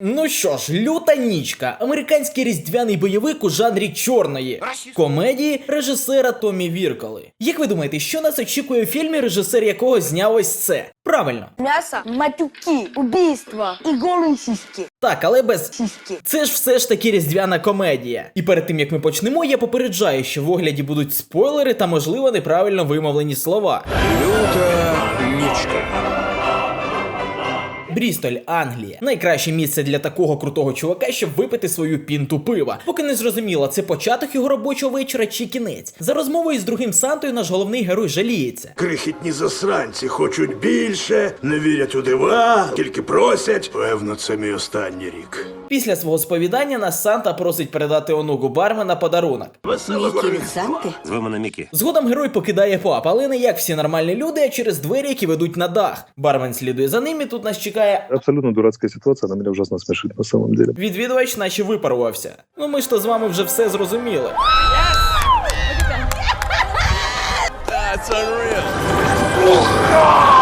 Ну що ж, люта нічка, американський різдвяний бойовик у жанрі чорної комедії режисера Томі Вірколи. Як ви думаєте, що нас очікує в фільмі, режисер якого зняв ось це? Правильно, Мясо, матюки, убийства и голые сиськи. так, але без Сиськи. Це ж все ж таки різдвяна комедія. І перед тим як ми почнемо, я попереджаю, що в огляді будуть спойлери та можливо неправильно вимовлені слова. Люта нічка. Брістоль, Англія. Найкраще місце для такого крутого чувака, щоб випити свою пінту пива. Поки не зрозуміло, це початок його робочого вечора чи кінець. За розмовою з другим Сантою наш головний герой жаліється. Крихітні засранці хочуть більше, не вірять у дива, тільки просять. Певно, це мій останній рік. Після свого сповідання нас Санта просить передати онуку бармена подарунок. Веселого Санти? Ви мене Мікі. Згодом герой покидає паб, але не як всі нормальні люди, а через двері, які ведуть на дах. Бармен слідує за ним, і тут нас чекає Абсолютно дурацька ситуація, она мене ужасно смішить на самом деле. Відвідувач наче випарувався. Ну ми ж то з вами вже все зрозуміли.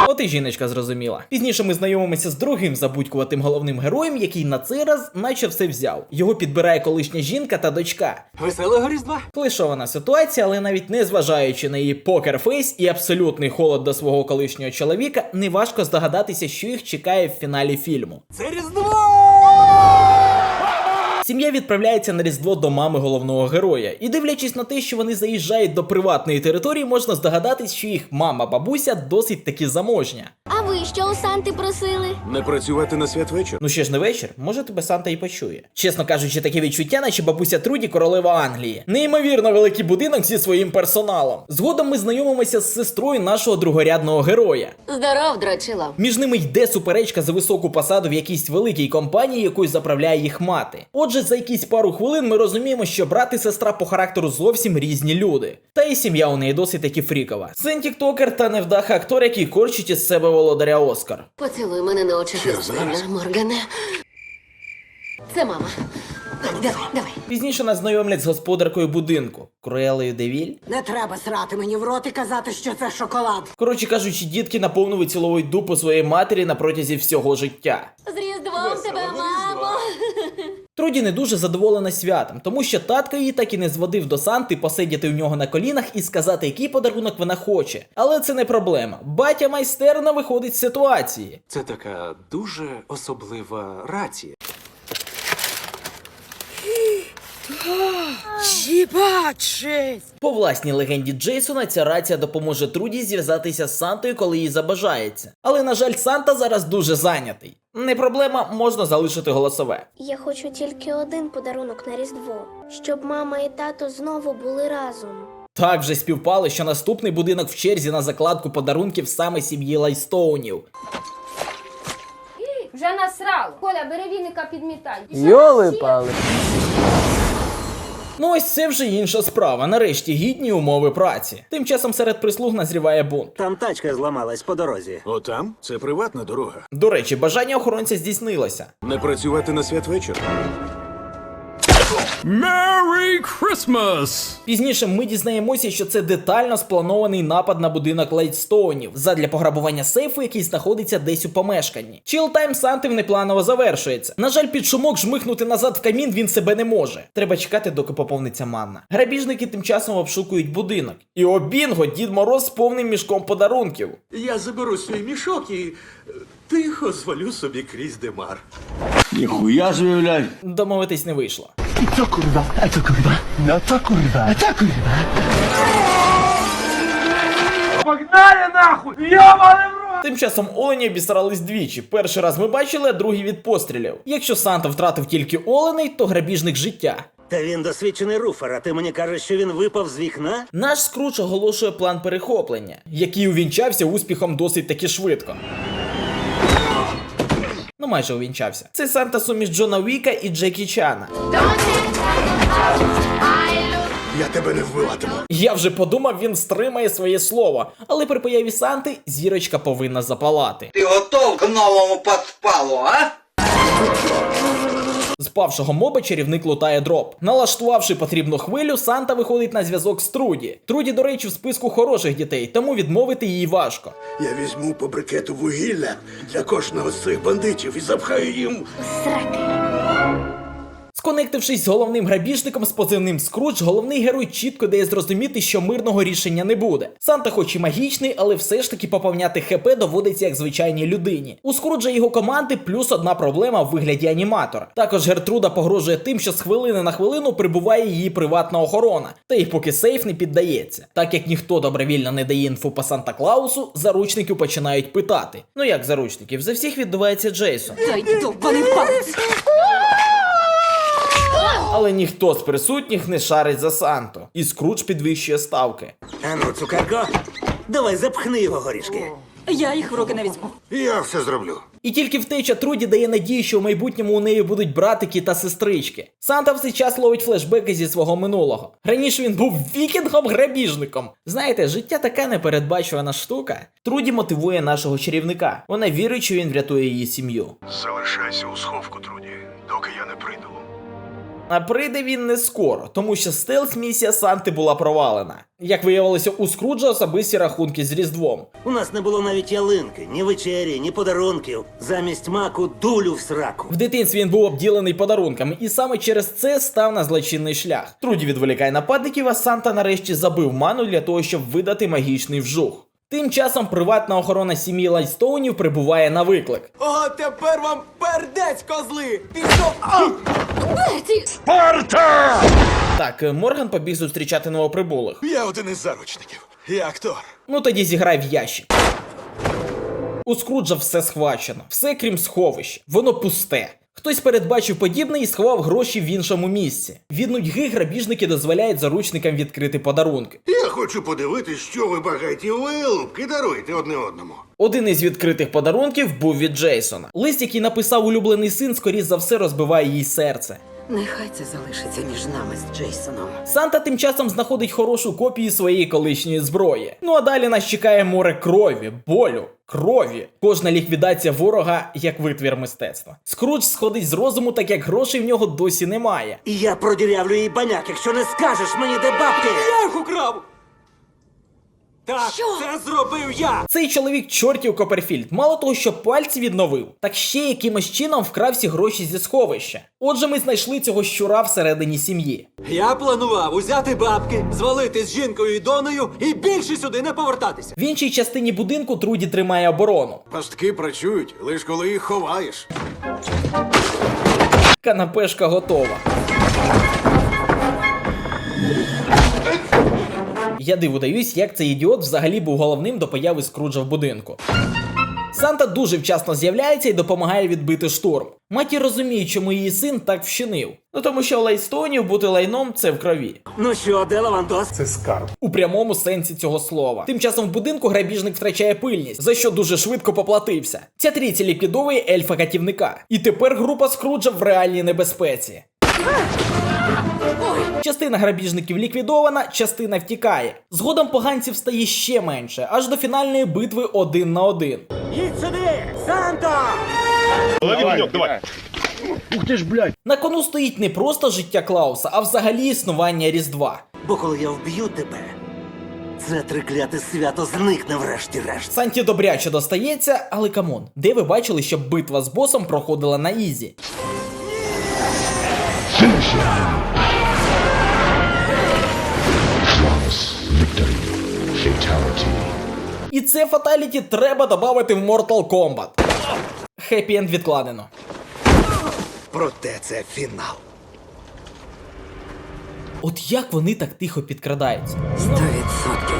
От і жіночка зрозуміла. Пізніше ми знайомимося з другим забудькуватим головним героєм, який на цей раз наче все взяв. Його підбирає колишня жінка та дочка. Веселого Різдва! Клишована ситуація, але навіть не зважаючи на її покерфейс і абсолютний холод до свого колишнього чоловіка, неважко здогадатися, що їх чекає в фіналі фільму. Це Різдво! Сім'я відправляється на різдво до мами головного героя, і дивлячись на те, що вони заїжджають до приватної території, можна здогадатись, що їх мама-бабуся досить таки заможня. А ви що у Санти просили? Не працювати на святвечір. Ну ще ж не вечір, може тебе Санта і почує. Чесно кажучи, таке відчуття, наче бабуся Труді королева Англії. Неймовірно великий будинок зі своїм персоналом. Згодом ми знайомимося з сестрою нашого другорядного героя. Здоров, дрочила. Між ними йде суперечка за високу посаду в якійсь великій компанії, якою заправляє їх мати. Отже, за якісь пару хвилин ми розуміємо, що брат і сестра по характеру зовсім різні люди. Та і сім'я у неї досить таки фрікова. Син тіктокер та невдаха актор, який корчить із себе володаря Оскар. Поцілуй мене на очі Христина, Моргане. Це мама. Давай, давай. Пізніше нас знайомлять з господаркою будинку Круелою Девіль. Не треба срати мені в рот і казати, що це шоколад. Коротше кажучи, дітки наповну виціловують дупу своєї матері на протязі всього життя. З Різдвом тебе, мамо! Труді не дуже задоволена святом, тому що татко її так і не зводив до Санти посидіти у нього на колінах і сказати, який подарунок вона хоче. Але це не проблема. Батя майстерно виходить з ситуації. Це така дуже особлива рація. По власній легенді Джейсона ця рація допоможе Труді зв'язатися з Сантою, коли їй забажається. Але на жаль, Санта зараз дуже зайнятий. Не проблема, можна залишити голосове. Я хочу тільки один подарунок на Різдво, щоб мама і тато знову були разом. Так вже співпало, що наступний будинок в черзі на закладку подарунків саме сім'ї Лайстоунів. Вже насрало. Коля, бери віника підмітай. Йоли пали. Ну ось це вже інша справа. Нарешті гідні умови праці. Тим часом серед прислуг назріває бунт. Там тачка зламалась по дорозі. Отам це приватна дорога. До речі, бажання охоронця здійснилося. Не працювати на святвечір. Пізніше ми дізнаємося, що це детально спланований напад на будинок Лайтстоунів задля пограбування сейфу, який знаходиться десь у помешканні. Чілтайм Санти внепланово завершується. На жаль, під шумок жмихнути назад в камін він себе не може. Треба чекати, доки поповниться манна. Грабіжники тим часом обшукують будинок. І о бінго, Дід Мороз з повним мішком подарунків. Я заберу свій мішок і е, тихо звалю собі крізь димар. Ніхуя заявляй. Домовитись не вийшло. Тим часом олені обісрались двічі. Перший раз ми бачили, а другий від пострілів. Якщо Санта втратив тільки оленей, то грабіжник життя. Та він досвідчений руфер, а ти мені кажеш, що він випав з вікна? Наш скруч оголошує план перехоплення, який увінчався успіхом досить таки швидко. Ну, майже увінчався. Це Санта суміш Джона Віка і Джекі Чана. Я тебе не вбиватиму. Я вже подумав, він стримає своє слово, але при появі Санти зірочка повинна запалати. Ти готов к новому подпалу, а? Впавшого моба чарівник лутає дроп. Налаштувавши потрібну хвилю, Санта виходить на зв'язок з Труді. Труді, до речі, в списку хороших дітей, тому відмовити їй важко. Я візьму по брикету вугілля для кожного з цих бандитів і запхаю їм. Сраки. Сконектившись з головним грабіжником з позивним Скрудж, головний герой чітко дає зрозуміти, що мирного рішення не буде. Санта, хоч і магічний, але все ж таки поповняти ХП доводиться як звичайній людині. У Скруджа його команди плюс одна проблема в вигляді аніматора. Також Гертруда погрожує тим, що з хвилини на хвилину прибуває її приватна охорона, та й поки сейф не піддається. Так як ніхто добровільно не дає інфу по Санта Клаусу, заручників починають питати. Ну як заручників? За всіх відбувається Джейсон. Дай! Але ніхто з присутніх не шарить за Санту, і Скрудж підвищує ставки. Ану, цукерко, давай запхни його горішки. Я їх в руки не візьму. Я все зроблю. І тільки втеча Труді дає надію, що в майбутньому у неї будуть братики та сестрички. Санта в цей час ловить флешбеки зі свого минулого. Раніше він був вікінгом-грабіжником. Знаєте, життя така непередбачувана штука. Труді мотивує нашого чарівника. Вона вірить, що він врятує її сім'ю. Залишайся у сховку, Труді, доки я не прийду. А прийде він не скоро, тому що стелс місія Санти була провалена. Як виявилося, у Скруджа особисті рахунки з Різдвом. У нас не було навіть ялинки, ні вечері, ні подарунків. Замість маку дулю в сраку. В дитинстві він був обділений подарунками, і саме через це став на злочинний шлях. Труді відволікає нападників, а Санта нарешті забив ману для того, щоб видати магічний вжух. Тим часом приватна охорона сім'ї Лайстоунів прибуває на виклик. О, тепер вам пердець, козли! Пішов! Так, е, Морган побіг зустрічати новоприбулих. Я один із заручників. Я актор. Ну тоді зіграй в ящик. У Скруджа все схвачено, все крім сховища. Воно пусте. Хтось передбачив подібне і сховав гроші в іншому місці. Від нудьги грабіжники дозволяють заручникам відкрити подарунки. Я хочу подивитись, що ви багаті вилупки даруєте одне одному. Один із відкритих подарунків був від Джейсона. Лист, який написав улюблений син, скоріш за все розбиває їй серце. Нехай це залишиться між нами з Джейсоном. Санта тим часом знаходить хорошу копію своєї колишньої зброї. Ну а далі нас чекає море крові, болю, крові. Кожна ліквідація ворога як витвір мистецтва. Скрудж сходить з розуму, так як грошей в нього досі немає. І я продірявлю їй баняк, якщо не скажеш мені, де бабки. Я їх украв! Так, це зробив я! Цей чоловік чортів Коперфільд, мало того, що пальці відновив, так ще якимось чином вкрав всі гроші зі сховища. Отже, ми знайшли цього щура всередині сім'ї. Я планував узяти бабки, звалити з жінкою і доною і більше сюди не повертатися. В іншій частині будинку Труді тримає оборону. Пастки працюють, лиш коли їх ховаєш. Канапешка готова. Я диву даюсь, як цей ідіот взагалі був головним до появи Скруджа в будинку. Санта дуже вчасно з'являється і допомагає відбити штурм. Матір розуміє, чому її син так вчинив. Ну тому що Лайстонів бути лайном це в крові. Ну що, де Лавандос? У прямому сенсі цього слова. Тим часом в будинку грабіжник втрачає пильність, за що дуже швидко поплатився. Ця трійця ліквідовує ельфа катівника. І тепер група Скруджа в реальній небезпеці. Частина грабіжників ліквідована, частина втікає. Згодом поганців стає ще менше, аж до фінальної битви один на один. Їдь сюди! Санта! На кону стоїть не просто життя Клауса, а взагалі існування Різдва. Бо коли я вб'ю тебе, це трикляте свято зникне врешті-решт. Санті добряче достається, але камон, де ви бачили, щоб битва з босом проходила на ізі? І це фаталіті треба додати в Mortal Kombat. Хеппі енд відкладено. Проте це фінал. От як вони так тихо підкрадаються? Сто відсотків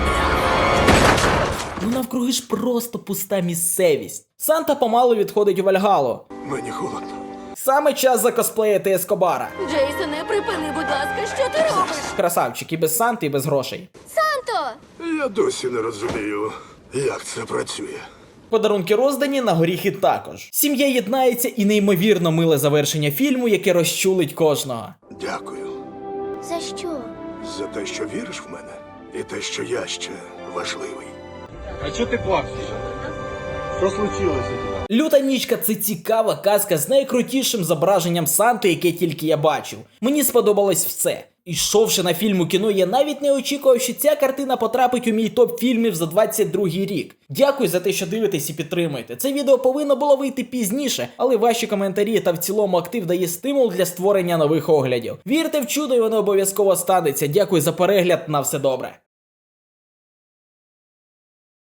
Ну навкруги ж просто пуста місцевість. Санта помалу відходить у Вальгалу. Мені холодно. Саме час закосплеїти Ескобара. Джейсоне, припини, будь ласка, що ти робиш? Красавчик і без Санти, і без грошей. Санто! Я досі не розумію, як це працює. Подарунки роздані на горіхи також. Сім'я єднається і неймовірно миле завершення фільму, яке розчулить кожного. Дякую За що? за те, що віриш в мене, і те, що я ще важливий. А плачешь? Что случилось у тебя? Люта нічка це цікава казка з найкрутішим зображенням Санти, яке тільки я бачив. Мені сподобалось все. Ішовши на фільм у кіно, я навіть не очікував, що ця картина потрапить у мій топ фільмів за 22 рік. Дякую за те, що дивитесь і підтримуєте. Це відео повинно було вийти пізніше, але ваші коментарі та в цілому актив дає стимул для створення нових оглядів. Вірте в чудо, і воно обов'язково станеться. Дякую за перегляд. На все добре.